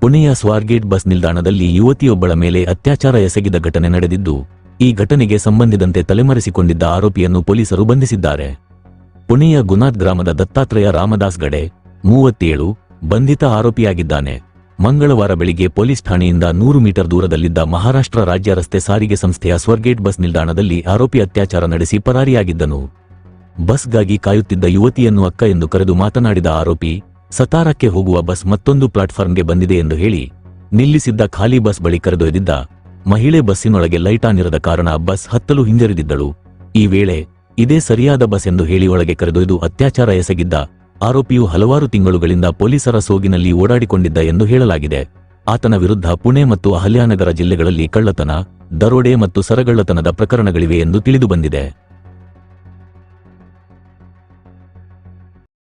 ಪುಣೆಯ ಸ್ವಾರ್ಗೇಟ್ ಬಸ್ ನಿಲ್ದಾಣದಲ್ಲಿ ಯುವತಿಯೊಬ್ಬಳ ಮೇಲೆ ಅತ್ಯಾಚಾರ ಎಸಗಿದ ಘಟನೆ ನಡೆದಿದ್ದು, ಈ ಘಟನೆಗೆ ಸಂಬಂಧಿದಂತೆ ತಲೆಮರೆಸಿಕೊಂಡಿದ್ದ ಆರೋಪಿಯನ್ನು ಪೊಲೀಸರು ಬಂಧಿಸಿದ್ದಾರೆ. ಪುಣೆಯ ಗುನಾದ್ ಗ್ರಾಮದ ದತ್ತಾತ್ರೇಯ ರಾಮದಾಸ್ ಗಡೆ, ಮೂವತ್ತೇಳು, ಬಂಧಿತ ಆರೋಪಿಯಾಗಿದ್ದಾನೆ. ಮಂಗಳವಾರ ಬೆಳಿಗ್ಗೆ ಪೊಲೀಸ್ ಠಾಣೆಯಿಂದ ನೂರು ಮೀಟರ್ ದೂರದಲ್ಲಿದ್ದ ಮಹಾರಾಷ್ಟ್ರ ರಾಜ್ಯ ರಸ್ತೆ ಸಾರಿಗೆ ಸಂಸ್ಥೆಯ ಸ್ವರ್ಗೇಟ್ ಬಸ್ ನಿಲ್ದಾಣದಲ್ಲಿ ಆರೋಪಿ ಅತ್ಯಾಚಾರ ನಡೆಸಿ ಪರಾರಿಯಾಗಿದ್ದನು. ಬಸ್ಗಾಗಿ ಕಾಯುತ್ತಿದ್ದ ಯುವತಿಯನ್ನು ಅಕ್ಕ ಎಂದು ಕರೆದು ಮಾತನಾಡಿದ ಆರೋಪಿ ಸತಾರಕ್ಕೆ ಹೋಗುವ ಬಸ್ ಮತ್ತೊಂದು ಪ್ಲಾಟ್ಫಾರ್ಮ್ಗೆ ಬಂದಿದೆ ಎಂದು ಹೇಳಿ ನಿಲ್ಲಿಸಿದ್ದ ಖಾಲಿ ಬಸ್ ಬಳಿ ಕರೆದೊಯ್ದಿದ್ದ ಮಹಿಳೆ ಬಸ್ಸಿನೊಳಗೆ ಲೈಟ್ ಆನ್ ಇರದ ಕಾರಣ ಬಸ್ ಹತ್ತಲು ಹಿಂಜರಿದಿದ್ದಳು. ಈ ವೇಳೆ ಇದೇ ಸರಿಯಾದ ಬಸ್ ಎಂದು ಹೇಳಿ ಒಳಗೆ ಕರೆದೊಯ್ದು ಅತ್ಯಾಚಾರ ಎಸಗಿದ್ದ ಆರೋಪಿಯು ಹಲವಾರು ತಿಂಗಳುಗಳಿಂದ ಪೊಲೀಸರ ಸೋಗಿನಲ್ಲಿ ಓಡಾಡಿಕೊಂಡಿದ್ದ ಎಂದು ಹೇಳಲಾಗಿದೆ. ಆತನ ವಿರುದ್ಧ ಪುಣೆ ಮತ್ತು ಅಹಲ್ಯಾನಗರ ಜಿಲ್ಲೆಗಳಲ್ಲಿ ಕಳ್ಳತನ, ದರೋಡೆ ಮತ್ತು ಸರಗಳ್ಳತನದ ಪ್ರಕರಣಗಳಿವೆ ಎಂದು ತಿಳಿದುಬಂದಿದೆ